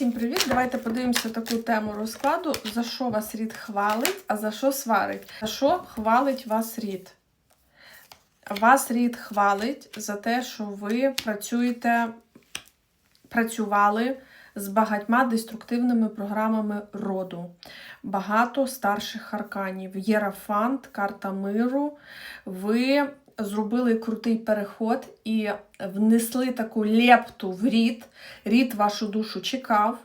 Всім привіт! Давайте подивимося таку тему розкладу. За що вас рід хвалить, а за що сварить? За що хвалить вас рід? Вас рід хвалить за те, що ви працюєте, працювали з багатьма деструктивними програмами роду. Багато старших арканів. Єрафант, карта миру. Ви зробили крутий переход і внесли таку лепту в рід. Рід вашу душу чекав.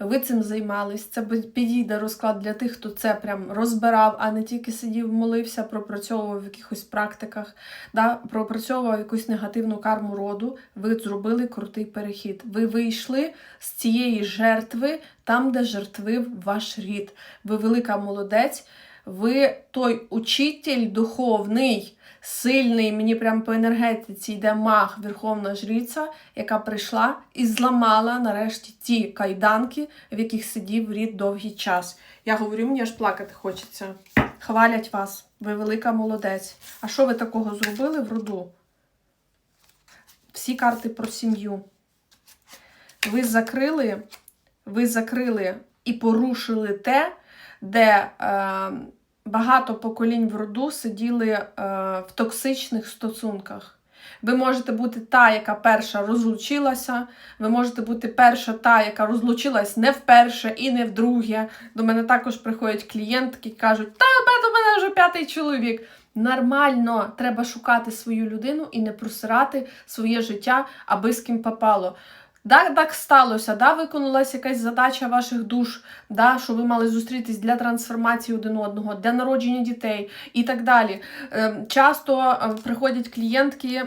Ви цим займались. Це підійде розклад для тих, хто це прям розбирав, а не тільки сидів, молився, пропрацьовував в якихось практиках, да, пропрацьовував якусь негативну карму роду. Ви зробили крутий перехід. Ви вийшли з цієї жертви там, де жертвив ваш рід. Ви велика молодець. Ви той учитель духовний, сильний, мені прямо по енергетиці йде маг, верховна жриця, яка прийшла і зламала нарешті ті кайданки, в яких сидів рід довгий час. Я говорю, мені аж плакати хочеться. Хвалять вас, ви велика молодець. А що ви такого зробили в роду? Всі карти про сім'ю. Ви закрили, ви закрили і порушили те, де. Е, багато поколінь в роду сиділи е, в токсичних стосунках. Ви можете бути та, яка перша розлучилася, ви можете бути перша та, яка розлучилась не вперше і не вдруге. До мене також приходять клієнтки і кажуть, та до мене вже п'ятий чоловік. Нормально, треба шукати свою людину і не просирати своє життя, аби з ким попало. Да, так сталося, да, виконалася якась задача ваших душ, да, що ви мали зустрітись для трансформації один одного, для народження дітей і так далі. Ем, часто е, приходять клієнтки.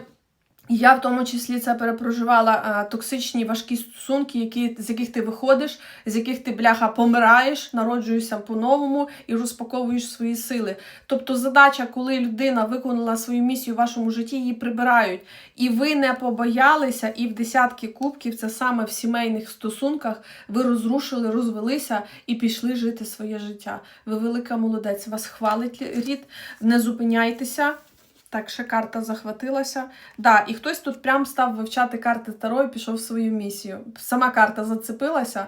Я в тому числі це перепроживала а, токсичні важкі стосунки, які, з яких ти виходиш, з яких ти бляха помираєш, народжуєшся по-новому і розпаковуєш свої сили. Тобто задача, коли людина виконала свою місію в вашому житті, її прибирають. І ви не побоялися, і в десятки кубків, це саме в сімейних стосунках, ви розрушили, розвелися і пішли жити своє життя. Ви велика молодець, вас хвалить рід, не зупиняйтеся. Так, ще карта захватилася. Да, І хтось тут прям став вивчати карти Таро і пішов в свою місію. Сама карта зацепилася.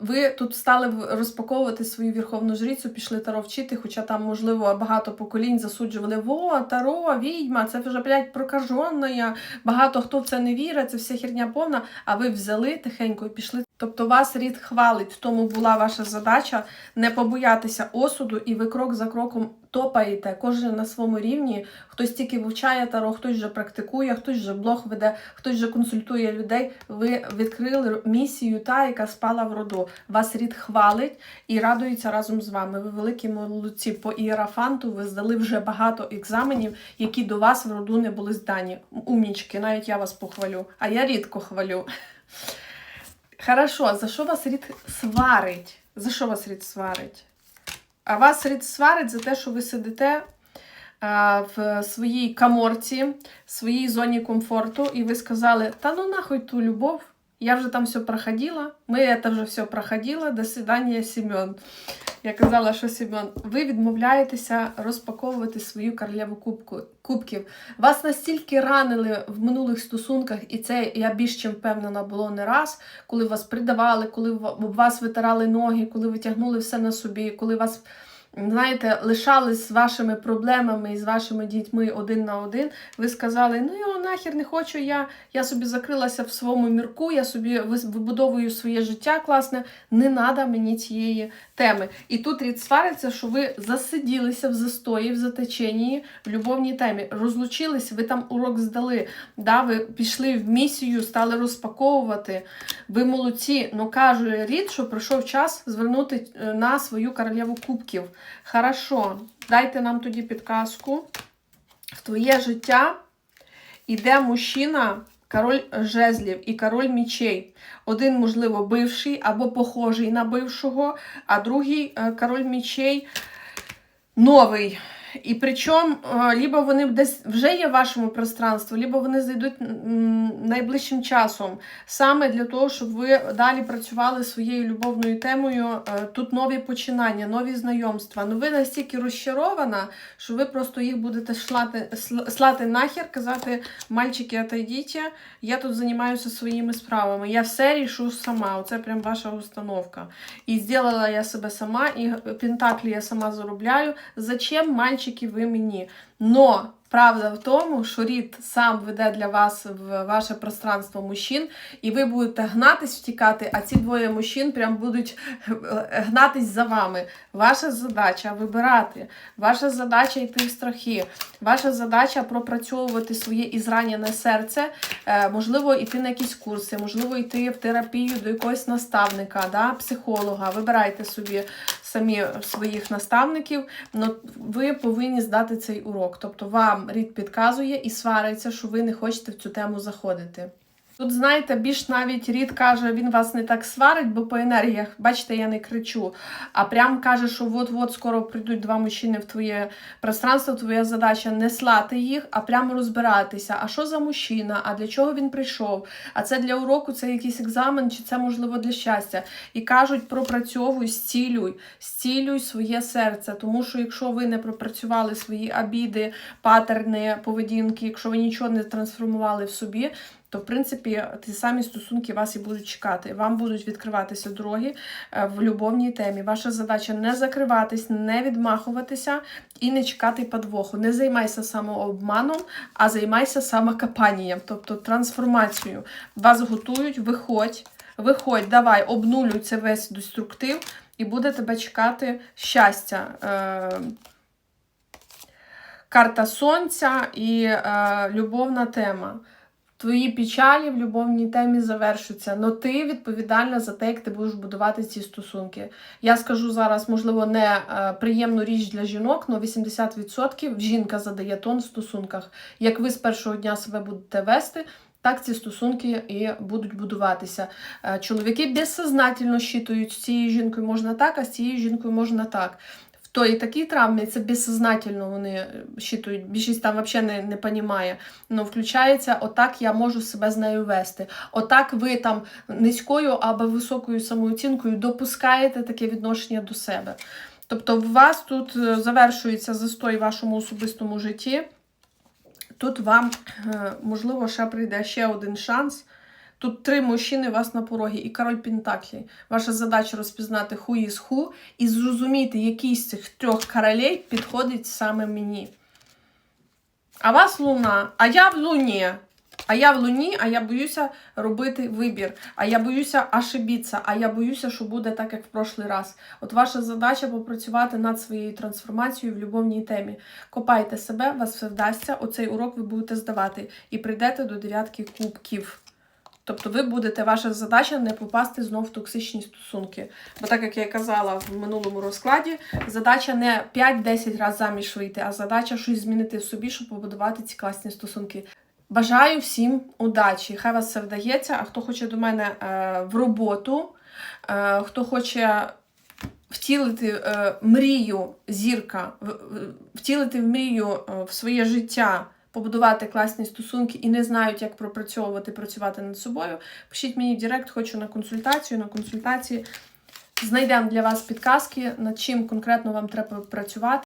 Ви тут стали розпаковувати свою верховну жрицю, пішли таро вчити, хоча там, можливо, багато поколінь засуджували во, таро, відьма, це вже, блядь, прокажена, багато хто в це не вірить, це вся херня повна, а ви взяли тихенько і пішли. Тобто вас рід хвалить, тому була ваша задача не побоятися осуду, і ви крок за кроком топаєте, кожен на своєму рівні. Хтось тільки вивчає таро, хтось вже практикує, хтось вже блог веде, хтось вже консультує людей. Ви відкрили місію, та, яка спала в роду. Вас рід хвалить і радується разом з вами. Ви великі молодці по іерафанту, ви здали вже багато екзаменів, які до вас в роду не були здані. Умнічки, навіть я вас похвалю, а я рідко хвалю. Хорошо, за що вас рід сварить? За що вас рід сварить? А вас сварить за те, що ви сидите в своїй каморці, в своїй зоні комфорту, і ви сказали, та ну нахуй ту любов, я вже там все проходила, ми це вже все проходила, до свидання, Сім'он. Я казала, що Сім'он, ви відмовляєтеся розпаковувати свою королеву кубку, кубків. Вас настільки ранили в минулих стосунках, і це я більш чим впевнена було не раз, коли вас придавали, коли вас витирали ноги, коли ви тягнули все на собі, коли вас знаєте, лишались з вашими проблемами і з вашими дітьми один на один, ви сказали, ну його нахер не хочу, я я собі закрилася в своєму мірку, я собі вибудовую своє життя класне, не треба мені цієї теми. І тут рід свариться, що ви засиділися в застої, в затеченні, в любовній темі, розлучились, ви там урок здали, да, ви пішли в місію, стали розпаковувати. Ви молодці, ну каже рід, що пройшов час звернути е, на свою королеву кубків. Хорошо, дайте нам тоді підказку. В твоє життя йде мужчина, король жезлів і король мічей. Один, можливо, бивший або похожий на бившого, а другий е, король мічей новий. І причому, е, либо вони десь вже є в вашому пространстві, либо вони зайдуть найближчим часом. Саме для того, щоб ви далі працювали своєю любовною темою. Е, Тут нові починання, нові знайомства. Ну ви настільки розчарована, що ви просто їх будете шлати, сл- слати нахер, казати, мальчики, отойдіть, я тут займаюся своїми справами. Я все рішу сама. Оце прям ваша установка. І зробила я себе сама, і пентаклі я сама заробляю. Зачем, мальчики, ви мені? Но правда в тому, що рід сам веде для вас в ваше пространство мужчин, і ви будете гнатись, втікати, а ці двоє мужчин прям будуть е, гнатись за вами. Ваша задача вибирати, ваша задача йти в страхи, ваша задача пропрацьовувати своє ізранене серце, е, можливо, йти на якісь курси, можливо, йти в терапію до якогось наставника, да, психолога. Вибирайте собі самі своїх наставників, але ви повинні здати цей урок. Тобто вам рід підказує і свариться, що ви не хочете в цю тему заходити. Тут, знаєте, більш навіть рід каже, він вас не так сварить, бо по енергіях, бачите, я не кричу. А прям каже, що от-от скоро прийдуть два мужчини в твоє пространство, твоя задача не слати їх, а прямо розбиратися. А що за мужчина? А для чого він прийшов? А це для уроку, це якийсь екзамен, чи це можливо для щастя? І кажуть, пропрацьовуй, зцілюй, зцілюй своє серце. Тому що якщо ви не пропрацювали свої обіди, патерни, поведінки, якщо ви нічого не трансформували в собі, то в принципі ті самі стосунки вас і будуть чекати. Вам будуть відкриватися дороги е, в любовній темі. Ваша задача не закриватись, не відмахуватися і не чекати подвоху. Не займайся самообманом, а займайся самокопанням, тобто трансформацією. Вас готують, виходь, виходь, давай, обнулюй це весь деструктив, і буде тебе чекати щастя. Е, Карта сонця і е, любовна тема. Твої печалі в любовній темі завершуються, але ти відповідальна за те, як ти будеш будувати ці стосунки. Я скажу зараз, можливо, не е, приємну річ для жінок, але 80% жінка задає тон в стосунках. Як ви з першого дня себе будете вести, так ці стосунки і будуть будуватися. Е, Чоловіки безсознательно щитують, з цією жінкою можна так, а з цією жінкою можна так. В той такій травмі це безсознательно вони е, щитують. Більшість там взагалі не, не понімає. Ну, включається, отак я можу себе з нею вести. Отак ви там низькою або високою самооцінкою допускаєте таке відношення до себе. Тобто, у вас тут е, завершується застой в вашому особистому житті. Тут вам, е, можливо, ще прийде ще один шанс. Тут три мужчини вас на порогі і король Пентаклі. Ваша задача розпізнати ху із ху і зрозуміти, який з цих трьох королей підходить саме мені. А вас луна, а я в луні. А я в луні, а я боюся робити вибір. А я боюся ошибитися, а я боюся, що буде так, як в прошлий раз. От ваша задача попрацювати над своєю трансформацією в любовній темі. Копайте себе, вас все вдасться. Оцей урок ви будете здавати і прийдете до дев'ятки кубків. Тобто ви будете, ваша задача не попасти знов в токсичні стосунки. Бо так як я казала в минулому розкладі, задача не 5-10 разів заміж вийти, а задача щось змінити в собі, щоб побудувати ці класні стосунки. Бажаю всім удачі! Хай вас все вдається. А хто хоче до мене е, в роботу, е, хто хоче втілити е, мрію зірка, втілити в мрію в своє життя, побудувати класні стосунки і не знають, як пропрацьовувати, працювати над собою, пишіть мені в Директ, хочу на консультацію. На консультації знайдемо для вас підказки, над чим конкретно вам треба працювати.